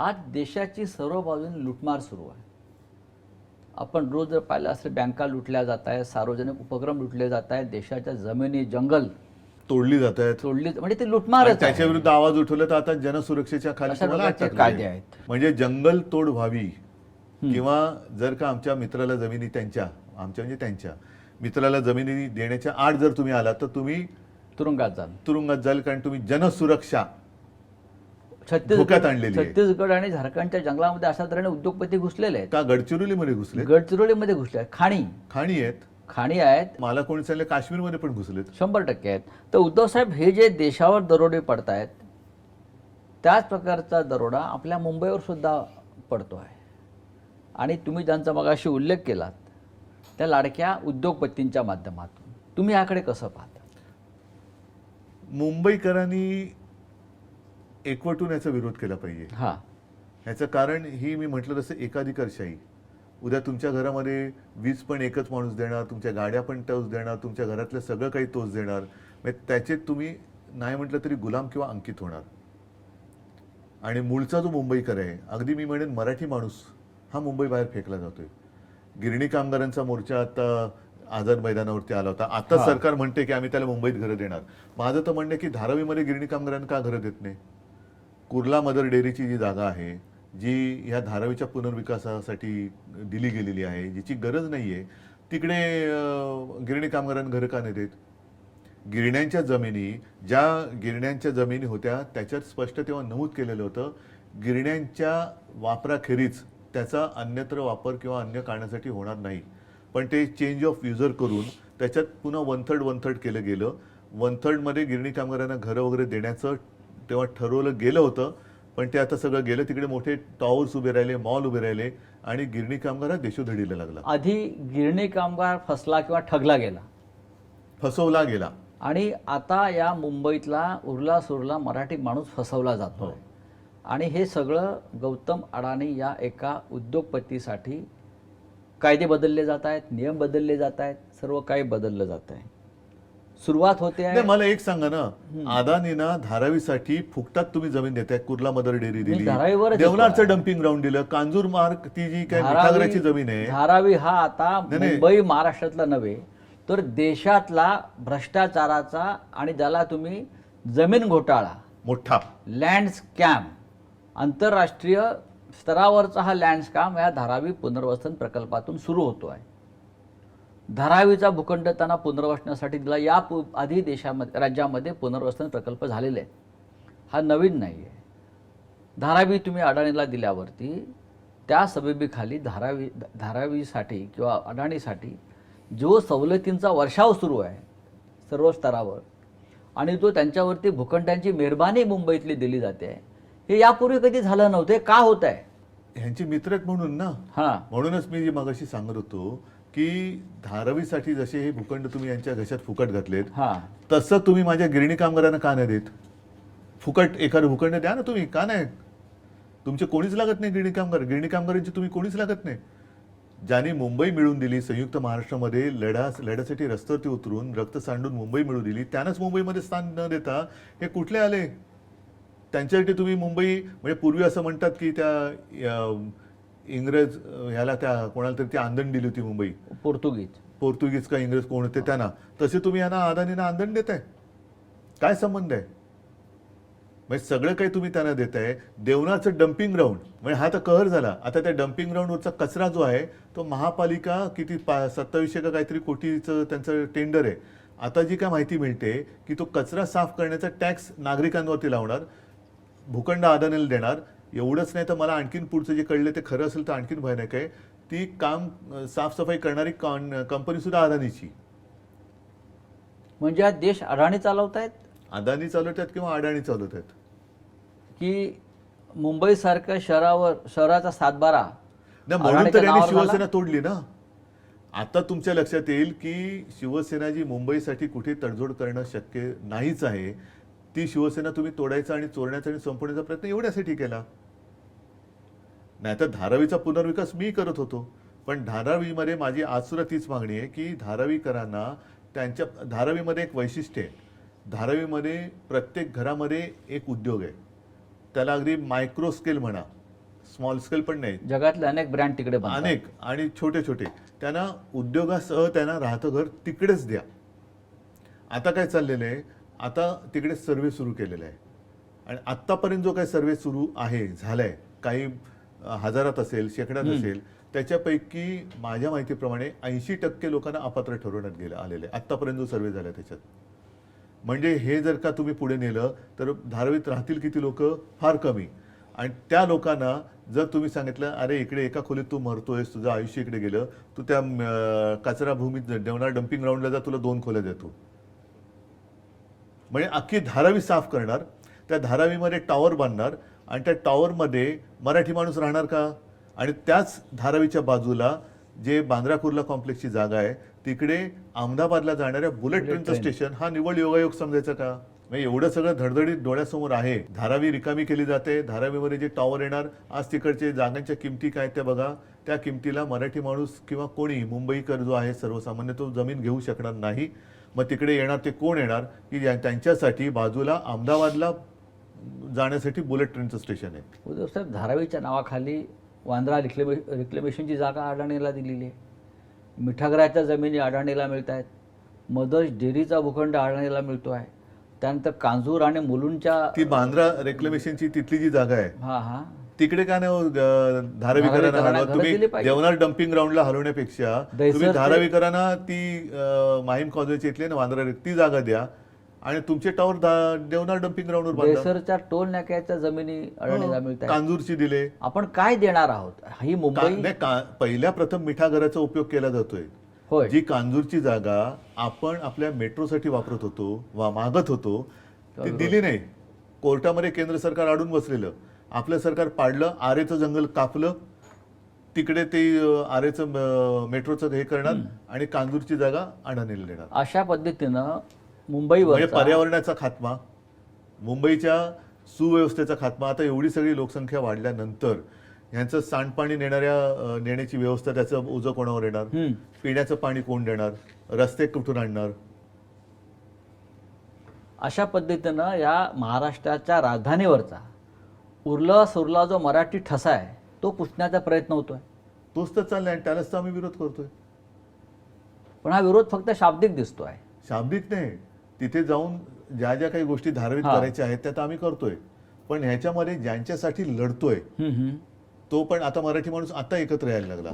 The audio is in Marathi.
आज देशाची सर्व बाजूने लुटमार सुरू आहे आपण रोज जर पाहिलं असेल बँका लुटल्या जात आहेत सार्वजनिक उपक्रम लुटले जात आहेत देशाच्या जमिनी जंगल तोडली जात आहेत तोडली म्हणजे ते लुटमारच आहे. त्याच्या विरुद्ध आवाज उठवला तर आता जनसुरक्षेच्या खाली कायदे. आहेत. म्हणजे जंगल तोड व्हावी किंवा जर का आमच्या मित्राला जमिनी त्यांच्या आमच्या म्हणजे त्यांच्या मित्राला जमिनी देण्याच्या आड जर तुम्ही आलात तर तुम्ही तुरुंगात जाण तुरुंगात जाल कारण तुम्ही जनसुरक्षा धोक्यात आणलेली आहे. छत्तीसगड आणि झारखंडच्या जंगलामध्ये अशा तऱ्हेने उद्योगपती घुसलेले आहेत. का? गडचिरोलीमध्ये घुसले गडचिरोलीमध्ये घुसले आहेत खाणी. खाणी आहेत? खाणी आहेत. मला कोणी सांगितलं काश्मीरमध्ये पण घुसलेत. शंभर टक्के आहेत. तर उद्धव साहेब हे जे देशावर दरोडे पडत आहेत त्याच प्रकारचा दरोडा आपल्या मुंबईवर सुद्धा पडतो आहे. आणि तुम्ही ज्यांचा मगाशी उल्लेख केलात त्या लाडक्या उद्योगपतींच्या माध्यमातून. तुम्ही याकडे कसं पाहता? मुंबईकरांनी एकवटून याचा विरोध केला पाहिजे. हां. ह्याचं कारण ही मी म्हटलं तसं एकाधिकारशाही. उद्या तुमच्या घरामध्ये वीज पण एकच माणूस देणार तुमच्या गाड्या पण तोच देणार तुमच्या घरातलं सगळं काही तोच देणार. म्हणजे त्याचे तुम्ही नाही म्हटलं तरी गुलाम किंवा अंकित होणार. आणि मूळचा जो मुंबईकर आहे अगदी मी म्हणेन मराठी माणूस हा मुंबई बाहेर फेकला जातोय. गिरणी कामगारांचा मोर्चा आता आझाद मैदानावरती आला होता. आता. सरकार म्हणते की आम्ही त्याला मुंबईत घरं देणार. माझं तर म्हणणं की धारावीमध्ये गिरणी कामगारांना का घरं देत नाही? कुर्ला मदर डेअरीची जी जागा आहे जी ह्या धारावीच्या पुनर्विकासासाठी दिली गेलेली आहे जिची गरज नाही आहे तिकडे गिरणी कामगारांना घरं का नाही देत गिरण्यांच्या जमिनी ज्या गिरण्यांच्या जमिनी होत्या त्याच्यात स्पष्ट तेव्हा नमूद केलेलं होतं गिरण्यांच्या वापराखेरीज त्याचा अन्यत्र वापर किंवा अन्य कारणासाठी होणार नाही. पण ते चेंज ऑफ युजर करून त्याच्यात पुन्हा वन थर्ड वन थर्ड केलं गेलं. वन थर्डमध्ये गिरणी कामगारांना घरं वगैरे देण्याचं तेव्हा ठरवलं गेलं होतं पण ते आता सगळं गेलं. तिकडे मोठे टॉवर्स उभे राहिले मॉल उभे राहिले आणि गिरणी कामगार हा देशोधडीला लागला. आधी गिरणी कामगार फसला किंवा ठगला गेला. फसवला गेला. आणि आता या मुंबईतला उरला सुरला मराठी माणूस फसवला जातो. हो. आणि हे सगळं गौतम अडाणी या एका उद्योगपतीसाठी कायदे बदलले जात आहेत नियम बदलले जात आहेत सर्व काही बदललं जात आहे. सुरुवात होते आहे नाही मला एक सांगा ना. अदानीना धारावीसाठी फुकटात तुम्ही जमीन देताय. कुर्ला मदर डेअरी दिली. धारावीवरच देवनारचं येतो. डम्पिंग ग्राउंड दिलं. कांजूर मार्ग ती जी काय मिठागराची जमीन आहे. धारावी हा आता नाही. मुंबई महाराष्ट्रातला नव्हे तर देशातला भ्रष्टाचाराचा आणि ज्याला तुम्ही जमीन घोटाळा मोठा. लँड स्कॅम आंतरराष्ट्रीय स्तरावरचा हा लँड स्कॅम या धारावी पुनर्वसन प्रकल्पातून सुरू होतो आहे धारावीचा भूखंड त्यांना पुनर्वसनासाठी दिला. या पु आधी देशामध्ये राज्यामध्ये पुनर्वसन प्रकल्प झालेले आहेत. हा नवीन नाही आहे धारावी तुम्ही अडाणीला दिल्यावरती त्या सबबीखाली धारावी धारावीसाठी किंवा अडाणीसाठी जो सवलतींचा वर्षाव सुरू आहे सर्व स्तरावर आणि तो त्यांच्यावरती भूखंडांची मेहरबानी मुंबईतली दिली जाते हे यापूर्वी कधी झालं नव्हतं का होत आहे ह्यांची मित्र आहेत म्हणून ना? हां. म्हणूनच मी जे मगाशी सांगत होतो की धारावीसाठी जसे हे भूखंड तुम्ही यांच्या घशात फुकट घातलेत हां. तसं तुम्ही माझ्या गिरणी कामगारांना का नाही देत? फुकट एखादं भूखंड द्या ना तुम्ही का नाही? तुमचे कोणीच लागत नाही गिरणी कामगार गिरणी कामगारांची तुम्ही कोणीच लागत नाही. ज्यांनी मुंबई मिळवून दिली संयुक्त महाराष्ट्रामध्ये लढा लढ्यासाठी रस्त्यावरती उतरून रक्त सांडून मुंबई मिळवून दिली त्यांनाच मुंबईमध्ये स्थान न देता हे कुठले आले? त्यांच्यासाठी तुम्ही मुंबई म्हणजे पूर्वी असं म्हणतात की त्या इंग्रज ह्याला त्या कोणाला तरी ती आंदण दिली होती मुंबई. पोर्तुगीज. पोर्तुगीज का इंग्रज कोण होते त्यांना. तसे तुम्ही यांना अदानीना आंदण देताय. काय संबंध आहे? म्हणजे सगळं काही तुम्ही त्यांना देताय. देवनाचं डम्पिंग ग्राउंड म्हणजे हा तर कहर झाला. आता त्या डम्पिंग ग्राउंडवरचा कचरा जो आहे तो महापालिका किती पा सत्तावीसशे का काहीतरी कोटीचं त्यांचं टेंडर आहे. आता जी काय माहिती मिळते की तो कचरा साफ करण्याचा टॅक्स नागरिकांवरती लावणार भूखंड अदानीला देणार एवढंच नाही तर मला आणखीन पुढचं जे कळलं ते खरं असेल तर आणखीन भयानक आहे. ती काम साफसफाई करणारी कंपनी सुद्धा अदानीची. म्हणजे हा देश अडाणी चालवत आहेत अदानी चालवतात किंवा अडाणी चालवतात की मुंबईसारख्या शहरावर शहराचा सातबारा नाही म्हणून तर यांनी? शिवसेना तोडली ना. आता तुमच्या लक्षात येईल की शिवसेना जी मुंबईसाठी कुठे तडजोड करणं शक्य नाहीच आहे. ती शिवसेना तुम्ही तोडायचा आणि चोरण्याचा आणि संपवण्याचा प्रयत्न एवढ्यासाठी केला. नाहीतर धारावीचा पुनर्विकास मी करत होतो. पण धारावीमध्ये माझी आज सुद्धा तीच मागणी आहे की धारावीकरांना त्यांच्या धारावीमध्ये एक वैशिष्ट्य आहे. धारावीमध्ये प्रत्येक घरामध्ये एक उद्योग आहे. त्याला अगदी मायक्रो स्केल म्हणा स्मॉल स्केल पण नाही. जगातले अनेक ब्रँड तिकडे. अनेक आणि छोटे छोटे. त्यांना उद्योगासह त्यांना राहतं घर तिकडेच द्या. आता काय चाललेलं आहे? आता तिकडे सर्वे सुरू केलेला आहे. आणि आत्तापर्यंत जो काही सर्वे सुरू आहे झालाय काही अं, हजारात असेल शेकड्यात असेल त्याच्यापैकी माझ्या माहितीप्रमाणे ऐंशी टक्के लोकांना अपात्र ठरवण्यात गेलं आलेलं आहे आत्तापर्यंत जो सर्वे झाला त्याच्यात. म्हणजे हे जर का तुम्ही पुढे नेलं तर धारावीत राहतील किती लोक? फार कमी. आणि त्या लोकांना जर तुम्ही सांगितलं अरे इकडे एका खोलीत तू मरतोयस तुझं आयुष्य इकडे गेलं तू त्या कचरा भूमीत देवणार डम्पिंग ग्राउंडला जा तुला दोन खोल्या देतो. म्हणजे अख्खी धारावी साफ करणार त्या धारावीमध्ये टॉवर बांधणार आणि त्या टॉवरमध्ये मराठी माणूस राहणार का? आणि त्याच धारावीच्या बाजूला जे बांद्रा कुर्ला कॉम्प्लेक्सची जागा आहे तिकडे अहमदाबादला जाणाऱ्या बुलेट ट्रेनचं स्टेशन हा निवड योगायोग समजायचा का? म्हणजे एवढं सगळं धडधडीत डोळ्यासमोर आहे. धारावी रिकामी केली जाते. धारावीमध्ये जे टॉवर येणार आज तिकडचे जागांच्या किमती काय त्या बघा. त्या किमतीला मराठी माणूस किंवा कोणी मुंबईकर जो आहे सर्वसामान्य तो जमीन घेऊ शकणार नाही. मग तिकडे येणार ते कोण येणार? की ज्या- त्यांच्यासाठी बाजूला अहमदाबादला जाण्यासाठी बुलेट ट्रेनचं स्टेशन आहे. उद्धव साहेब धारावीच्या नावाखाली वांद्रा रिक्लेमे रिक्लेमेशनची जागा अडाणीला दिलेली आहे. मिठागराच्या जमिनी अडाणीला मिळत आहेत मदर्स डेअरीचा भूखंड अडाणीला मिळतो आहे त्यानंतर कांजूर आणि मुलुंडच्या ती बांद्रा रेक्लेमेशनची तिथली जी जागा आहे हा हा. तिकडे का नाही हो, धारावीकरांना तुम्ही. देवनार डम्पिंग ग्राउंडला हलवण्यापेक्षा तुम्ही ते- धारावीकरांना ती माहीम कॉलेजची इथली ना वांद्रा ती जागा द्या. आणि तुमचे टॉवर देवनार डम्पिंग ग्राउंडवर बांधा देसरच्या टोल नाक्याच्या जमिनी अडाणीला मिळत आहेत कांजूरची दिले. आपण काय देणार आहोत? ही का- मुंबई नाही, का- पहिल्या प्रथम मिठा घराचा उपयोग केला जातोय. होय. जी कांजूरची जागा आपण आपल्या मेट्रोसाठी वापरत होतो वा मागत होतो ती दिली नाही. कोर्टामध्ये केंद्र सरकार अडून बसलेलं. आपलं सरकार पाडलं आरेचं जंगल कापलं तिकडे ते अं, आरेचं अं, मेट्रोचं हे करणार आणि कांजूरची जागा अडाणीला देणार. अशा पद्धतीनं म्हणजे मुंबईवर पर्यावरणाचा खात्मा मुंबईच्या सुव्यवस्थेचा खात्मा आता एवढी सगळी लोकसंख्या वाढल्यानंतर ह्यांचं सांडपाणी नेणाऱ्या नेण्याची व्यवस्था त्याचं ओझं कोणावर येणार? पिण्याचं पाणी कोण देणार? रस्ते कुठून आणणार? अशा पद्धतीनं या महाराष्ट्राच्या राजधानीवरचा उरला सुरला जो मराठी ठसा आहे तो पुसण्याचा प्रयत्न होतोय. तोच तर चाललाय आणि त्यालाच तर आम्ही विरोध करतोय. पण हा विरोध फक्त शाब्दिक दिसतोय. शाब्दिक नाही. तिथे जाऊन ज्या ज्या काही गोष्टी धारावित हा. करायच्या आहेत त्या तर आम्ही करतोय. पण ह्याच्यामध्ये ज्यांच्यासाठी लढतोय तो पण आता मराठी माणूस आता एकत्र यायला लागला.